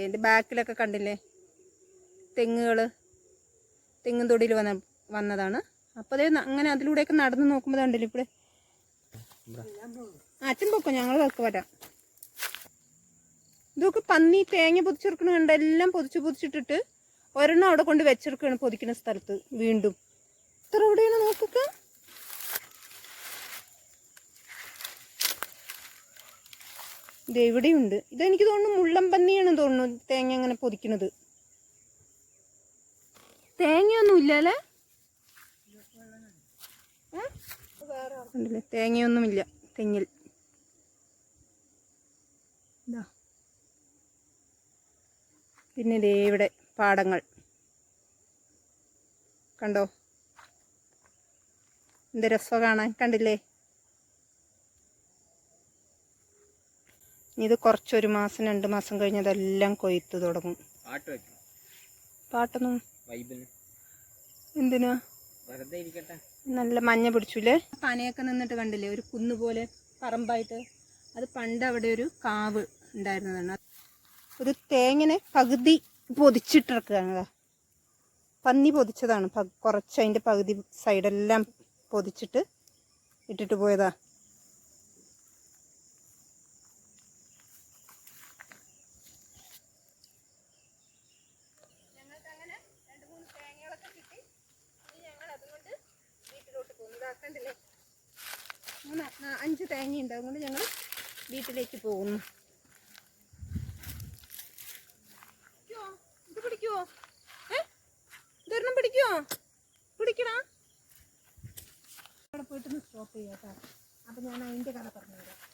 ഇതിന്റെ ബാക്കിലൊക്കെ കണ്ടില്ലേ? തെങ്ങുകൾ തെങ്ങും തൊടിയിൽ വന്ന വന്നതാണ്. അപ്പോൾ അതേ അങ്ങനെ അതിലൂടെയൊക്കെ നടന്ന് നോക്കുമ്പോൾ കണ്ടില്ലേ ഇവിടെ അച്ഛൻ പൊക്കോ? ഞങ്ങൾ ഒക്കെ വരാം. ഇതൊക്കെ പന്നി തേങ്ങ പൊതിച്ചെടുക്കണ കണ്ട എല്ലാം പൊതിച്ച് പൊതിച്ചിട്ടിട്ട് ഒരെണ്ണം അവിടെ കൊണ്ട് വെച്ചെടുക്കുകയാണ് പൊതിക്കുന്ന സ്ഥലത്ത് വീണ്ടും. ഇത്ര എവിടെയാണ് നോക്കുക ഇത് എവിടെയുണ്ട് ഇതെനിക്ക് തോന്നുന്നു മുള്ളം പന്നിയാണ് തോന്നുന്നു തേങ്ങ അങ്ങനെ പൊതിക്കണത്. തേങ്ങയൊന്നും ഇല്ലല്ലേ? ഉണ്ടല്ലേ തേങ്ങയൊന്നുമില്ല. തെങ്ങിൽ. പിന്നെ ദേ ഇവിടെ പാടങ്ങൾ. കണ്ടോ? എന്ത് രസം കാണാൻ. കണ്ടില്ലേ? ഇത് കുറച്ചൊരു മാസം രണ്ട് മാസം കഴിഞ്ഞതെല്ലാം കൊയ്ത്ത് തുടങ്ങും. പാട്ട് പാട്ടൊന്നും എന്തിനാ? നല്ല മഞ്ഞ പിടിച്ചില്ലേ പനയൊക്കെ നിന്നിട്ട് കണ്ടില്ലേ ഒരു കുന്ന് പോലെ പറമ്പായിട്ട്. അത് പണ്ട് അവിടെ ഒരു കാവ് ഉണ്ടായിരുന്നതാണ്. ഒരു തേങ്ങനെ പകുതി പൊതിച്ചിട്ടിറക്കുകയാണ്. പന്നി പൊതിച്ചതാണ്. കുറച്ച് അതിന്റെ പകുതി സൈഡെല്ലാം പൊതിച്ചിട്ട് ഇട്ടിട്ട് പോയതാ. മൂന്ന് നാ- അഞ്ച് തേങ്ങയുണ്ട് അതുകൊണ്ട് ഞങ്ങൾ വീട്ടിലേക്ക് പോകുന്നു? ഇത് പിടിക്കുവോ? ഏ? ഇതൊരെണ്ണം പിടിക്കുവോ? പിടിക്കടാ. അവിടെ പോയിട്ടൊന്ന് സ്റ്റോപ്പ് ചെയ്യാം കേട്ടോ. അപ്പം ഞാൻ അതിന്റെ കഥ പറഞ്ഞുതരാം.